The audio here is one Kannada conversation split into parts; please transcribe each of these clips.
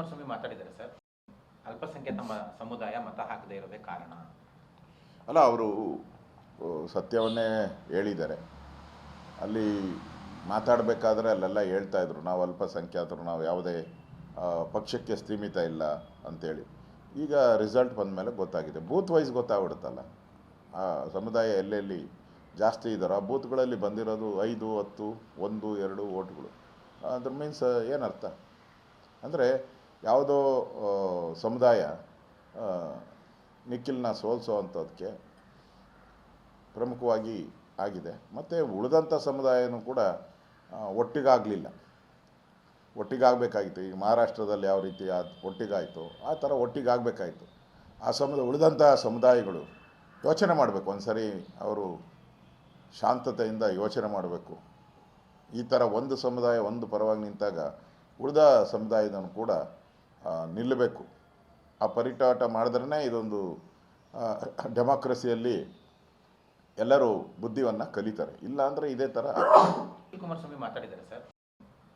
ಕುಮಾರಸ್ವಾಮಿ ಮಾತಾಡಿದ್ದಾರೆ ಸರ್. ಅಲ್ಪಸಂಖ್ಯಾತ ಸಮುದಾಯ ಮತ ಹಾಕದೇ ಇರೋದೇ ಕಾರಣ? ಅಲ್ಲ, ಅವರು ಸತ್ಯವನ್ನೇ ಹೇಳಿದ್ದಾರೆ. ಅಲ್ಲಿ ಮಾತಾಡಬೇಕಾದ್ರೆ ಅಲ್ಲೆಲ್ಲ ಹೇಳ್ತಾ ಇದ್ರು, ನಾವು ಅಲ್ಪಸಂಖ್ಯಾತರು, ನಾವು ಯಾವುದೇ ಪಕ್ಷಕ್ಕೆ ಸೀಮಿತ ಇಲ್ಲ ಅಂತೇಳಿ. ಈಗ ರಿಸಲ್ಟ್ ಬಂದ ಮೇಲೆ ಗೊತ್ತಾಗಿದೆ. ಬೂತ್ ವೈಸ್ ಗೊತ್ತಾಗ್ಬಿಡುತ್ತಲ್ಲ. ಆ, ಸಮುದಾಯ ಎಲ್ಲೆಲ್ಲಿ ಜಾಸ್ತಿ ಇದ್ದಾರೋ, ಆ ಬೂತ್ಗಳಲ್ಲಿ ಬಂದಿರೋದು ಐದು, ಹತ್ತು, ಒಂದು, ಎರಡು ಓಟ್ಗಳು. ಅದ್ರ ಮೀನ್ಸ್, ಏನರ್ಥ? ಅಂದರೆ ಯಾವುದೋ ಸಮುದಾಯ ನಿಖಿಲ್ನ ಸೋಲಿಸೋ ಅಂಥದ್ದಕ್ಕೆ ಪ್ರಮುಖವಾಗಿ ಆಗಿದೆ. ಮತ್ತು ಉಳಿದಂಥ ಸಮುದಾಯನೂ ಕೂಡ ಒಟ್ಟಿಗಾಗಲಿಲ್ಲ. ಒಟ್ಟಿಗಾಗಬೇಕಾಗಿತ್ತು. ಈಗ ಮಹಾರಾಷ್ಟ್ರದಲ್ಲಿ ಯಾವ ರೀತಿ ಒಟ್ಟಿಗಾಯಿತು, ಆ ಥರ ಒಟ್ಟಿಗಾಗಬೇಕಾಯಿತು. ಆ ಸಮುದಾಯ ಉಳಿದಂಥ ಸಮುದಾಯಗಳು ಯೋಚನೆ ಮಾಡಬೇಕು. ಒಂದು ಸರಿ ಅವರು ಶಾಂತತೆಯಿಂದ ಯೋಚನೆ ಮಾಡಬೇಕು. ಈ ಥರ ಒಂದು ಸಮುದಾಯ ಒಂದು ಪರವಾಗಿ ನಿಂತಾಗ ಉಳಿದ ಸಮುದಾಯದನ್ನು ಕೂಡ ನಿಲ್ಲಬೇಕು. ಆ ಪರಿಟಾಟ ಮಾಡಿದ್ರೇ ಇದೊಂದು ಡೆಮಾಕ್ರಸಿಯಲ್ಲಿ ಎಲ್ಲರೂ ಬುದ್ಧಿವನ್ನು ಕಲಿತಾರೆ. ಇಲ್ಲ ಅಂದರೆ ಇದೇ ಥರ ಕುಮಾರಸ್ವಾಮಿ ಮಾತಾಡಿದ್ದಾರೆ ಸರ್.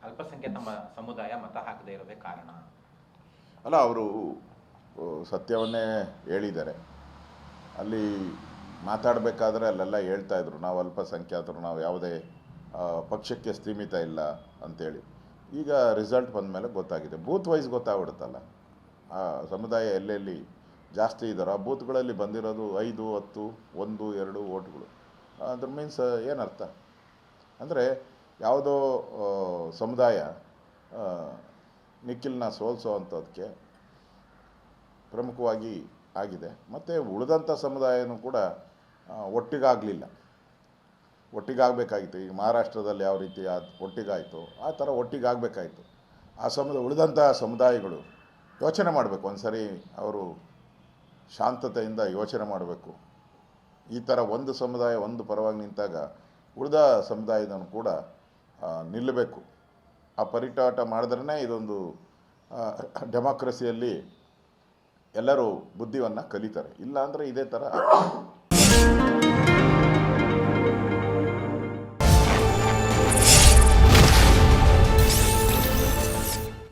ಅಲ್ಪಸಂಖ್ಯಾತ ಸಮುದಾಯ ಮತ ಹಾಕದೇ ಇರೋದೇ ಕಾರಣ? ಅಲ್ಲ ಅವರು ಸತ್ಯವನ್ನೇ ಹೇಳಿದ್ದಾರೆ. ಅಲ್ಲಿ ಮಾತಾಡಬೇಕಾದ್ರೆ ಅಲ್ಲೆಲ್ಲ ಹೇಳ್ತಾ ಇದ್ರು ನಾವು ಅಲ್ಪಸಂಖ್ಯಾತರು ನಾವು ಯಾವುದೇ ಪಕ್ಷಕ್ಕೆ ಸೀಮಿತ ಇಲ್ಲ ಅಂತೇಳಿ. ಈಗ ರಿಸಲ್ಟ್ ಬಂದ ಮೇಲೆ ಗೊತ್ತಾಗಿದೆ. ಬೂತ್ ವೈಸ್ ಗೊತ್ತಾಗ್ಬಿಡುತ್ತಲ್ಲ. ಆ ಸಮುದಾಯ ಎಲ್ಲೆಲ್ಲಿ ಜಾಸ್ತಿ ಇದ್ದಾರೋ ಆ ಬೂತ್ಗಳಲ್ಲಿ ಬಂದಿರೋದು ಐದು, ಹತ್ತು, ಒಂದು, ಎರಡು ಓಟ್ಗಳು ಅದ್ರ ಮೀನ್ಸ್ ಏನರ್ಥ? ಅಂದರೆ ಯಾವುದೋ ಸಮುದಾಯ ನಿಖಿಲ್ನ ಸೋಲಿಸೋ ಅಂಥದ್ದಕ್ಕೆ ಪ್ರಮುಖವಾಗಿ ಆಗಿದೆ. ಮತ್ತು ಉಳಿದಂಥ ಸಮುದಾಯನೂ ಕೂಡ ಒಟ್ಟಿಗಾಗಲಿಲ್ಲ. ಒಟ್ಟಿಗಾಗಬೇಕಾಗಿತ್ತು. ಈಗ ಮಹಾರಾಷ್ಟ್ರದಲ್ಲಿ ಯಾವ ರೀತಿ ಆ ಒಟ್ಟಿಗಾಯಿತು ಆ ಥರ ಒಟ್ಟಿಗಾಗಬೇಕಾಯಿತು. ಆ ಸಮುದಾಯ ಉಳಿದಂಥ ಸಮುದಾಯಗಳು ಯೋಚನೆ ಮಾಡಬೇಕು. ಒಂದು ಸರಿ ಅವರು ಶಾಂತತೆಯಿಂದ ಯೋಚನೆ ಮಾಡಬೇಕು. ಈ ಥರ ಒಂದು ಸಮುದಾಯ ಒಂದು ಪರವಾಗಿ ನಿಂತಾಗ ಉಳಿದ ಸಮುದಾಯದನ್ನು ಕೂಡ ನಿಲ್ಲಬೇಕು. ಆ ಪರಿಟಾಟ ಮಾಡಿದ್ರೇ ಇದೊಂದು ಡೆಮಾಕ್ರಸಿಯಲ್ಲಿ ಎಲ್ಲರೂ ಬುದ್ಧಿವನ್ನು ಕಲಿತಾರೆ. ಇಲ್ಲಾಂದರೆ ಇದೇ ಥರ